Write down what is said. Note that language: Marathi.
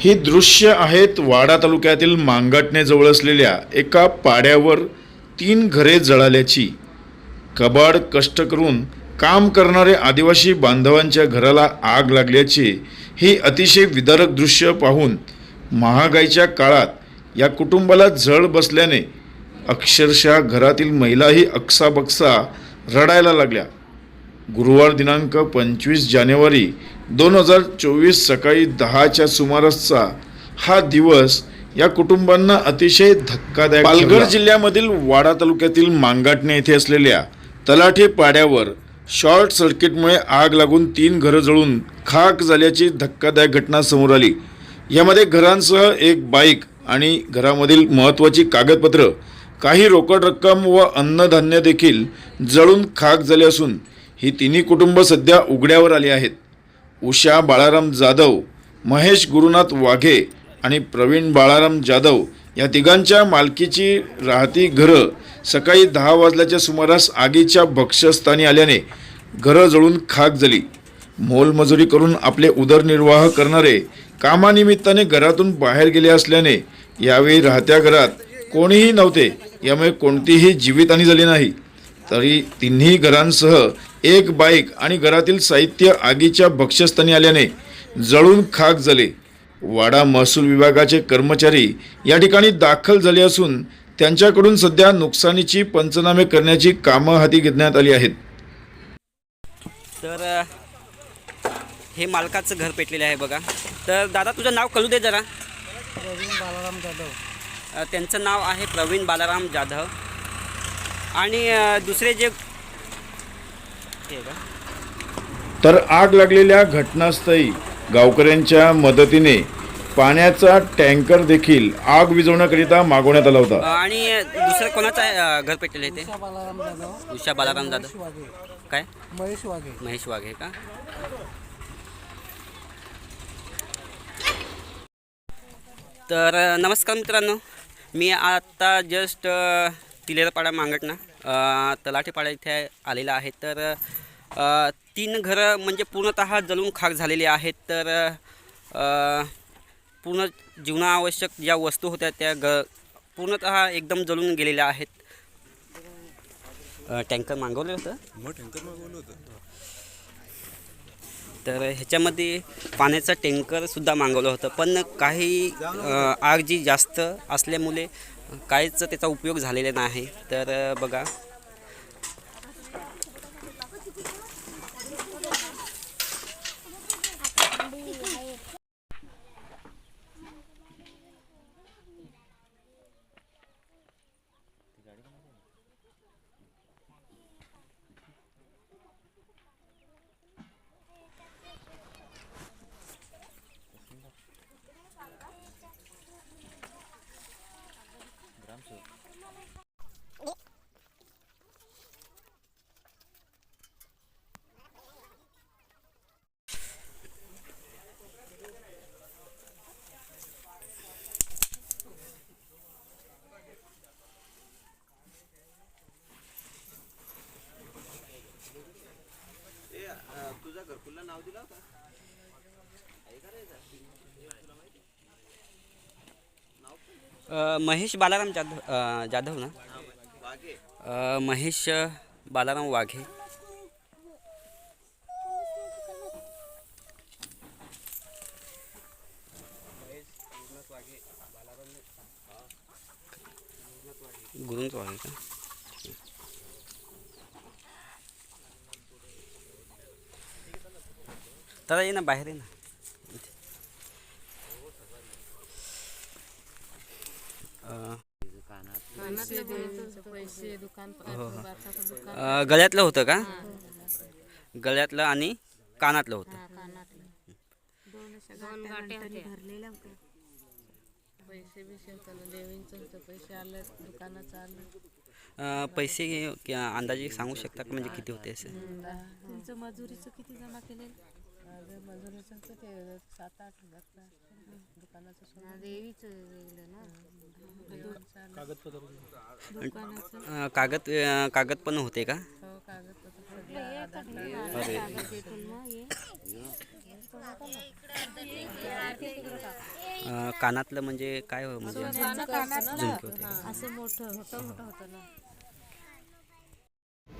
ही दृश्य आहेत वाडा तालुक्यातील मांगटणेजवळ असलेल्या एका पाड्यावर तीन घरे जळाल्याची. कबाड कष्ट करून काम करणारे आदिवासी बांधवांच्या घराला आग लागल्याचे हे अतिशय विदारक दृश्य पाहून महागाईच्या काळात या कुटुंबाला झळ बसल्याने अक्षरशः घरातील महिलाही अक्साबक्सा रडायला लागल्या. गुरुवार दिनांक पंचवीस जानेवारी दोन हजार चोवीस सकाळी दहाच्या सुमारासचा हा दिवस या कुटुंबांना अतिशय धक्कादायक पालघर जिल्ह्यामधील वाडा तालुक्यातील मांगाटणे येथे असलेल्या तलाठी पाड्यावर शॉर्ट सर्किटमुळे आग लागून तीन घरं जळून खाक झाल्याची धक्कादायक घटना समोर आली. यामध्ये घरांसह एक बाईक आणि घरामधील महत्त्वाची कागदपत्र काही रोकड रक्कम व अन्नधान्य देखील जळून खाक झाले असून ही तिन्ही कुटुंब सध्या उघड्यावर आली आहेत. उषा बाळाराम जाधव महेश गुरुनाथ वाघे आणि प्रवीण बाळाराम जाधव या तिघांच्या मालकीची राहती घरं सकाळी दहा वाजल्याच्या सुमारास आगीच्या भक्षस्थानी आल्याने घरं जळून खाक झाली. मोलमजुरी करून आपले उदरनिर्वाह करणारे कामानिमित्ताने घरातून बाहेर गेले असल्याने यावेळी राहत्या घरात कोणीही नव्हते. यामुळे कोणतीही जीवितहानी झाली नाही. तरी तिन्ही घरांसह एक बाईक आणि घरातील साहित्य आगीच्या भक्ष्यस्थानी आल्याने जळून खाक झाले. वाडा महसूल विभागाचे कर्मचारी या ठिकाणी दाखल झाले असून त्यांच्याकडून सध्या नुकसानीची पंचनामे करण्याची कामं हाती घेण्यात आली आहेत. तर हे मालकाचं घर पेटलेलं आहे बघा. तर दादा तुझं नाव कळू दे जरा. प्रवीण बालाराम जाधव. त्यांचं नाव आहे प्रवीण बालाराम जाधव. आणि दुसरे जे तर आग लागलेल्या घटनास्थळी गावकऱ्यांच्या मदतीने पाण्याचा टँकर देखील आग विझवण्याकरिता मागवण्यात आला होता. आणि दुसरं कोणाचं आहे अ, घर पेटलेलं आहे उषा बालाराम जाधव ते उषा बालाराम जाधव वाघे काय? महेश वाघे महेश वाघे का? तर अ, नमस्कार मित्रांनो. मी आता जस्ट तिलेरपाडा मांगटणा. अ, इथे आलेला आहे. तर तीन घरं म्हणजे पूर्णतः जळून खाक झालेली आहेत. तर पूर्ण जीवनावश्यक ज्या वस्तू होत्या त्या ग पूर्णतः एकदम जळून गेलेल्या आहेत. अ, टँकर मागवलं होतं. तर ह्याच्यामध्ये पाण्याचा टँकरसुद्धा मागवलं होतं. पण काही आग जी जास्त असल्यामुळे काहीच त्याचा उपयोग झालेला नाही. तर बघा. अ, बघा अ, महेश बालाराम जाधव जाधव ना? महेश बालाराम वाघे. गुरुंच वाघे का? दादा ये ना बाहेर ये ना इथे. अ, पैसे दुकान दुकान अ, गळ्यातलं होतं का? गळ्यातलं आणि कानातलं होतं. पैसे बिशे होतं देवींचं होतं पैसे आले दुकानाचं आलं. अ, पैसे कि- अंदाजे सांगू शकता का? म्हणजे किती होते असे? तुमचं मजुरीचं किती जमा केले ते सात आठ हजार दुकानाचं सोनं. देवीचं वेगळं ना. दुकानाचं अ, कागद कागद पण होते का? हो कागदपत्र कानातलं म्हणजे काय हो म्हणजे? असं मोठं मोठं मोठं होतं ना.